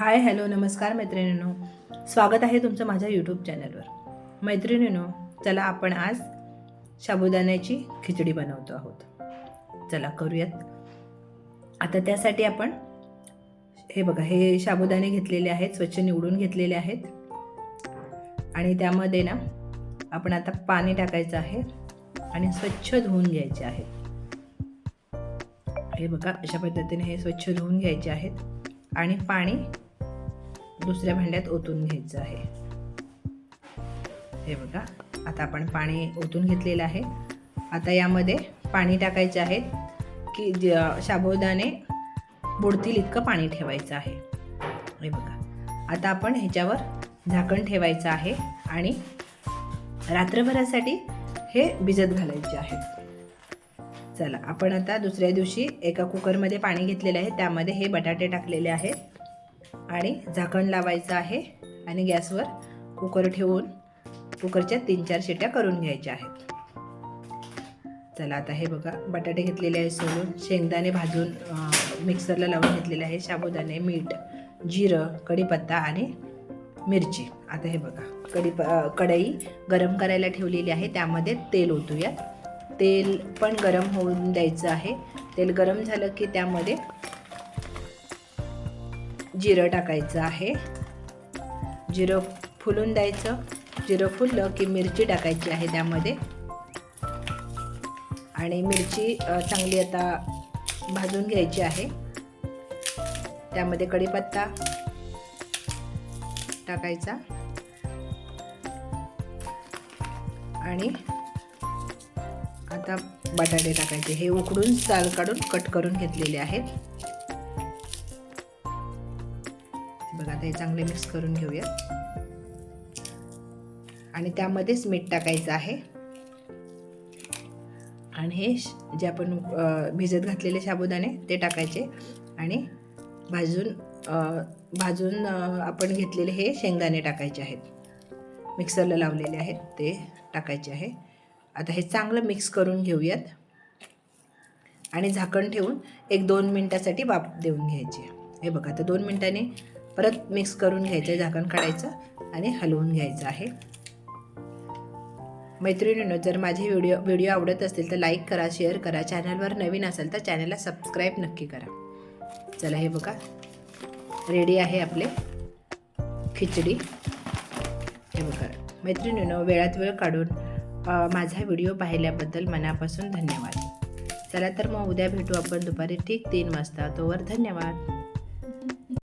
Hi hello नमस्कार मैत्रिणींनो. स्वागत आहे तुमचं माझ्या यूट्यूब चॅनलवर मैत्रिणींनो चला आपण आज साबुदाण्याची खिचडी बनवतो आहोत. चला करूयात. आता त्यासाठी आपण हे बघा हे साबुदाणे घेतलेले आहेत स्वच्छ निवडून घेतलेले आहेत. आणि त्यामध्ये ना आपण आता पाणी टाकायचं आहे आणि स्वच्छ धुवून घ्यायचे आहेत हे बघा अशा पद्धतीने हे स्वच्छ धुवून घ्यायचे आहेत. आणि पाणी दुसऱ्या भांड्यात ओतून घ्यायचं आहे. हे बघा आता आपण पाणी ओतून घेतलेलं आहे. आता यामध्ये पाणी टाकायचे आहे की ज बुडतील इतकं पाणी ठेवायचं आहे. हे बघा आता आपण ह्याच्यावर झाकण ठेवायचं आहे आणि रात्रभरासाठी हे भिजत घालायचे आहे. चला आपण आता दुसऱ्या दिवशी एका कुकरमध्ये पाणी घेतलेलं आहे. त्यामध्ये हे बटाटे टाकलेले आहेत. आणि झाकण लावायचं आहे आणि गॅसवर कुकर ठेवून कुकरच्या तीन चार शिट्या करून घ्यायच्या आहेत. चला आता हे बघा बटाटे घेतलेले आहे सोलून शेंगदाणे भाजून मिक्सरला लावून घेतलेले आहे साबुदाणे मीठ जिरं कढीपत्ता आणि मिरची. आता हे बघा कढी कढई गरम करायला ठेवलेली आहे त्यामध्ये तेल ओतूयात. तेल पण गरम होऊन द्यायचं आहे. तेल गरम झालं की त्यामध्ये जिरं टाकायचं आहे. जिरं फुलून द्यायचं. जिरं फुललं की मिरची टाकायची आहे त्यामध्ये. आणि मिरची चांगली आता भाजून घ्यायची आहे. त्यामध्ये कढीपत्ता टाकायचा. आणि आता बटाटे टाकायचे. हे उकडून साल काढून कट करून घेतलेले आहेत. बघा आता हे चांगले मिक्स करून घेऊया आणि त्यामध्येच मीठ टाकायचं आहे. आणि हे जे आपण भिजत घातलेले साबुदाणे ते टाकायचे. आणि भाजून भाजून आपण घेतलेले हे शेंगदाणे टाकायचे आहेत. मिक्सरला लावलेले आहेत ते टाकायचे आहे. आता हे चांगलं मिक्स करून घेऊयात. आणि झाकण ठेवून एक दोन मिनटासाठी वाफ देऊन घ्यायची हे बघा आता दोन मिनटांनी परत मिक्स करून घ्यायचं झाकण काढायचं आणि हलवून घ्यायचं आहे. मैत्रिणींनो जर माझे व्हिडिओ व्हिडिओ आवडत असतील तर लाईक करा शेअर करा. चॅनलवर नवीन असेल तर चॅनलला सबस्क्राईब नक्की करा. चला हे बघा. रेडी आहे आपले खिचडी. हे बघा. मैत्रिणीनं वेळात वेळ काढून माझा व्हिडिओ पाहिल्याबद्दल मनापासून धन्यवाद. चला तर मग उद्या भेटू आपण दुपारी ठीक तीन वाजता. तोवर धन्यवाद.